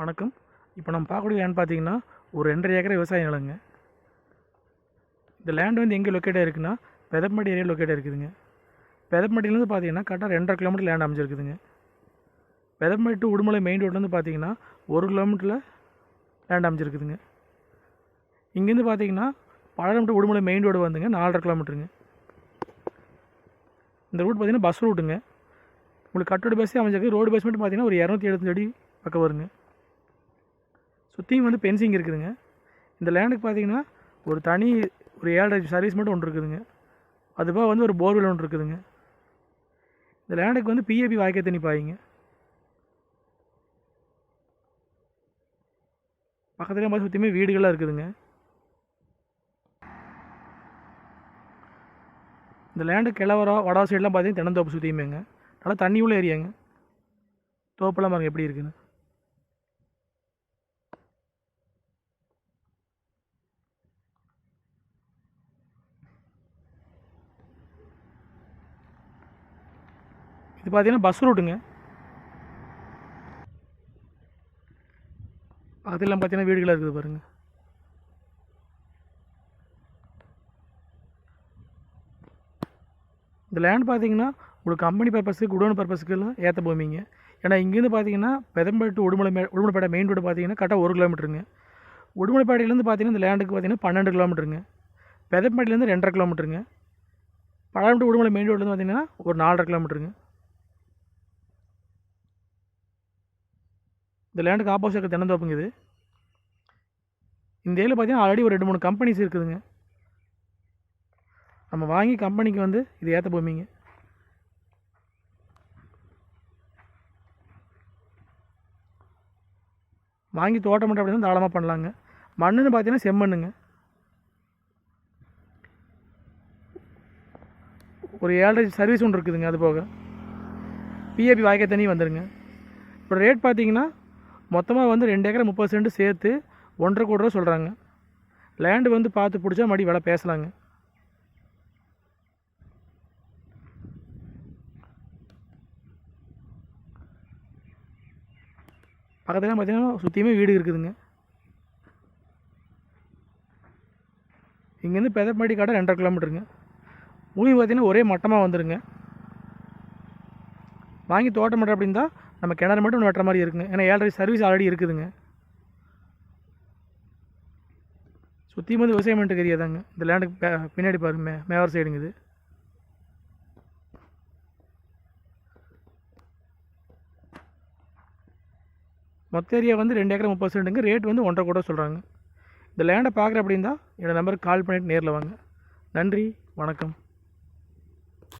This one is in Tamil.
வணக்கம். இப்போ நம்ம பார்க்கக்கூடிய லேண்ட் பார்த்தீங்கன்னா ஒரு ரெண்டரை ஏக்கர் விவசாய நிலங்க. இந்த லேண்ட் வந்து எங்கே லொக்கேட்டாக ஆகிருக்குன்னா பெதப்பம்பட்டி ஏரியா லொக்கேட்டாக இருக்குதுங்க. பெதப்பம்பட்டிலேருந்து பார்த்தீங்கன்னா கரெக்டாக ரெண்டரை கிலோமீட்டர் லேண்ட் அமைஞ்சிருக்குதுங்க. பெதப்பம்பட்டி டு உடுமலை மெயின் ரோட்லேருந்து பார்த்தீங்கன்னா ஒரு கிலோமீட்டரில் லேண்ட் அமைஞ்சிருக்குதுங்க. இங்கேருந்து பார்த்தீங்கன்னா பழம் டு உடுமலை மெயின் ரோடு வந்துங்க நாலரை கிலோமீட்டருங்க இந்த ரூட் பார்த்தீங்கன்னா பஸ் ரூட்டுங்க உங்களுக்கு கட்டோட பஸ்ஸே அமைஞ்சிருக்கு. ரோடு பஸ் மட்டும் பார்த்தீங்கன்னா ஒரு இரநூத்தி எழுபத்தஞ்சு அடி பக்கம் வருங்க. சுற்றியும் வந்து பென்சிங் இருக்குதுங்க. இந்த லேண்டுக்கு பார்த்தீங்கன்னா ஒரு தனி ஒரு ஏழரை சர்வீஸ் மட்டும் ஒன்று இருக்குதுங்க. அதுபோக வந்து ஒரு போர்வெல் ஒன்று இருக்குதுங்க. இந்த லேண்டுக்கு வந்து பிஏபி வாய்க்கை தண்ணி பாய்ங்க பக்கத்துலேயே பார்த்து சுற்றியுமே வீடுகளாக இருக்குதுங்க. இந்த லேண்டு கிழவரம் வடா சைடெலாம் பார்த்தீங்கன்னா தென்னந்தோப்பு சுற்றியுமேங்க நல்லா தண்ணி உள்ள ஏரியாங்க. தோப்பெல்லாம் பாருங்கள் எப்படி இருக்குதுன்னு இது பார்த்தீங்கன்னா பஸ் ரூட்டுங்க பக்கத்துலாம் பார்த்தீங்கன்னா வீடுகளாக இருக்குது பாருங்கள் இந்த லேண்ட் பார்த்தீங்கன்னா உங்களுக்கு கம்பெனி பர்பஸுக்கு குடோன் பர்பஸுக்கெல்லாம் ஏற்ற பூமிங்க. ஏன்னா இங்கேருந்து பார்த்தீங்கன்னா பெதம்பட்டு டு உடுமலை மே உடுமலைப்பேட்டை மெயின் ரோடு பார்த்தீங்கன்னா கரெக்டாக ஒரு கிலோமீட்டருங்க உடுமலைப்பேட்டையிலேருந்து பார்த்தீங்கன்னா இந்த லேண்டுக்கு பார்த்தீங்கன்னா பன்னெண்டு கிலோமீட்டருங்க பெதம்பட்டிலேருந்து ரெண்டரை கிலோமீட்டருங்க பழம் டு உடுமலை மெயின் ரோட்லேருந்து பார்த்தீங்கன்னா ஒரு நாலரை கிலோமீட்டருங்க இந்த லேண்டுக்கு ஆப்போசிட் இருக்க தென்னந்தோப்புங்க இது. இந்த ஏரியில் பார்த்தீங்கன்னா ஆல்ரெடி ஒரு ரெண்டு மூணு கம்பெனிஸ் இருக்குதுங்க. நம்ம வாங்கி கம்பெனிக்கு வந்து இது ஏற்ற போமிங்க. வாங்கி தோட்டம் மட்டும் அப்படின்னா தாராளமாக பண்ணலாங்க. மண்ணுன்னு பார்த்தீங்கன்னா செம்மண்ணுங்க. ஒரு ஏழரை சர்வீஸ் ஒன்று இருக்குதுங்க அது போக. பிஏபி வாய்க்க தண்ணி வந்துடுங்க இப்போ ரேட் பார்த்தீங்கன்னா மொத்தமாக வந்து ரெண்டு ஏக்கரை முப்பது சென்ட் சேர்த்து ஒன்றரை கோடி ரூபா சொல்கிறாங்க லேண்டு வந்து பார்த்து பிடிச்சா மறுபடி விலை பேசலாங்க. பக்கத்தில் பார்த்திங்கன்னா சுற்றியுமே வீடு இருக்குதுங்க. இங்கேருந்து பெதப்பாடி கடை ரெண்டரை கிலோமீட்டருங்க. பூமி பார்த்தீங்கன்னா ஒரே மட்டமாக வந்துடுங்க வாங்கி தோட்டம் பண்ணுற அப்படின்னா நம்ம கிணறு மட்டும் ஒன்று வெட்டுற மாதிரி இருக்குங்க. ஏன்னா ஏழரை சர்வீஸ் ஆல்ரெடி இருக்குதுங்க. சுற்றி வந்து விவசாயம் பண்ணிட்டு ஏரியா தாங்க இந்த லேண்டுக்கு பின்னாடி பாருங்க மே மேவர் சைடுங்க இது. மொத்த ஏரியா வந்து ரெண்டு ஏக்கர் முப்பது சென்ட்டுங்க ரேட் வந்து ஒன்றரை கூட சொல்கிறாங்க இந்த லேண்டை பார்க்குற அப்படின்னா என்னோடய நம்பருக்கு கால் பண்ணிவிட்டு நேரில் வாங்க. நன்றி வணக்கம்.